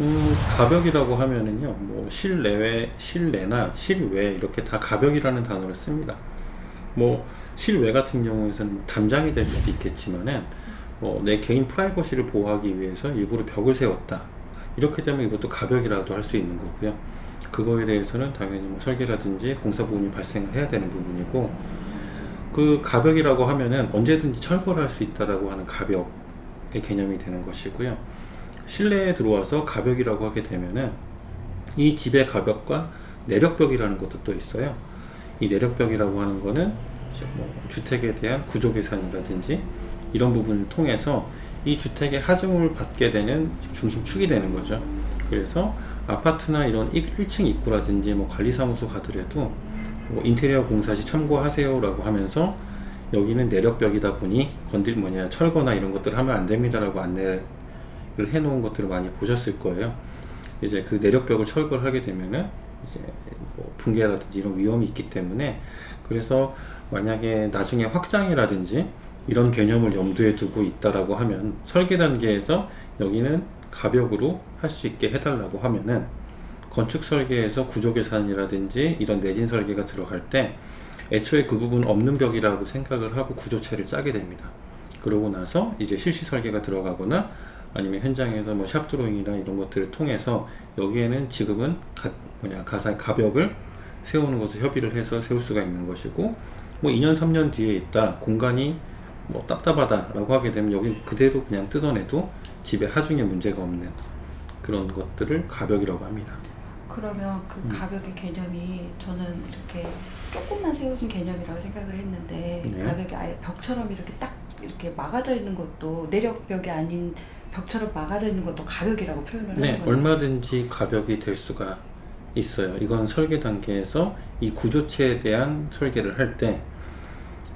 음, 가벽이라고 하면은요, 뭐 실내외, 실내나 실외 이렇게 다 가벽이라는 단어를 씁니다. 뭐 실외 같은 경우에는 뭐 담장이 될 수도 있겠지만은 뭐 내 개인 프라이버시를 보호하기 위해서 일부러 벽을 세웠다. 이렇게 되면 이것도 가벽이라도 할 수 있는 거고요. 그거에 대해서는 당연히 뭐 설계라든지 공사 부분이 발생을 해야 되는 부분이고 그 가벽이라고 하면은 언제든지 철거를 할 수 있다라고 하는 가벽의 개념이 되는 것이고요. 실내에 들어와서 가벽이라고 하게 되면은 이 집의 가벽과 내력벽이라는 것도 또 있어요. 이 내력벽이라고 하는 거는 뭐 주택에 대한 구조 계산이라든지 이런 부분을 통해서 이 주택의 하중을 받게 되는 중심축이 되는 거죠. 그래서 아파트나 이런 1층 입구라든지 뭐 관리사무소 가더라도 뭐 인테리어 공사 시 참고하세요라고 하면서 여기는 내력벽이다 보니 건들 뭐냐 철거나 이런 것들 하면 안 됩니다라고 안내를 해놓은 것들을 많이 보셨을 거예요. 이제 그 내력벽을 철거를 하게 되면은 이제 뭐 붕괴라든지 이런 위험이 있기 때문에 그래서 만약에 나중에 확장이라든지 이런 개념을 염두에 두고 있다라고 하면 설계 단계에서 여기는 가벽으로 할 수 있게 해달라고 하면은 건축 설계에서 구조 계산이라든지 이런 내진 설계가 들어갈 때 애초에 그 부분 없는 벽이라고 생각을 하고 구조체를 짜게 됩니다. 그러고 나서 이제 실시 설계가 들어가거나 아니면 현장에서 뭐 샵드로잉이나 이런 것들을 통해서 여기에는 지금은 가, 뭐냐 가사 가벽을 세우는 것을 협의를 해서 세울 수가 있는 것이고 뭐 2년 3년 뒤에 있다 공간이 뭐 답답하다라고 하게 되면 여기 그대로 그냥 뜯어내도 집에 하중에 문제가 없는 그런 것들을 가벽이라고 합니다. 그러면 그 음. 가벽의 개념이 저는 이렇게 조금만 세워진 개념이라고 생각을 했는데 네. 가벽이 아예 벽처럼 이렇게 딱 이렇게 막아져 있는 것도 내력벽이 아닌 벽처럼 막아져 있는 것도 가벽이라고 표현을 네, 하는 거예요. 얼마든지 가벽이 될 수가 있어요. 이건 설계 단계에서 이 구조체에 대한 설계를 할 때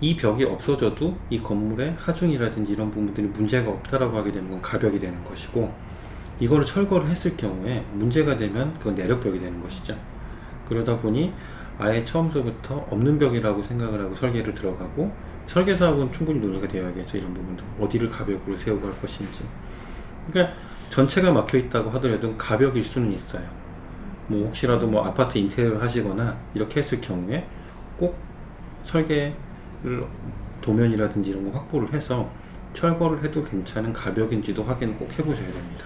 이 벽이 없어져도 이 건물의 하중이라든지 이런 부분들이 문제가 없다라고 하게 되면 그건 가벽이 되는 것이고 이거를 철거를 했을 경우에 문제가 되면 그건 내력벽이 되는 것이죠. 그러다 보니 아예 처음서부터 없는 벽이라고 생각을 하고 설계를 들어가고 설계사하고는 충분히 논의가 되어야겠죠. 이런 부분도 어디를 가벽으로 세우고 할 것인지. 그러니까 전체가 막혀 있다고 하더라도 가벽일 수는 있어요. 뭐 혹시라도 뭐 아파트 인테리어를 하시거나 이렇게 했을 경우에 꼭 설계를 도면이라든지 이런 거 확보를 해서 철거를 해도 괜찮은 가벽인지도 확인을 꼭 해보셔야 됩니다.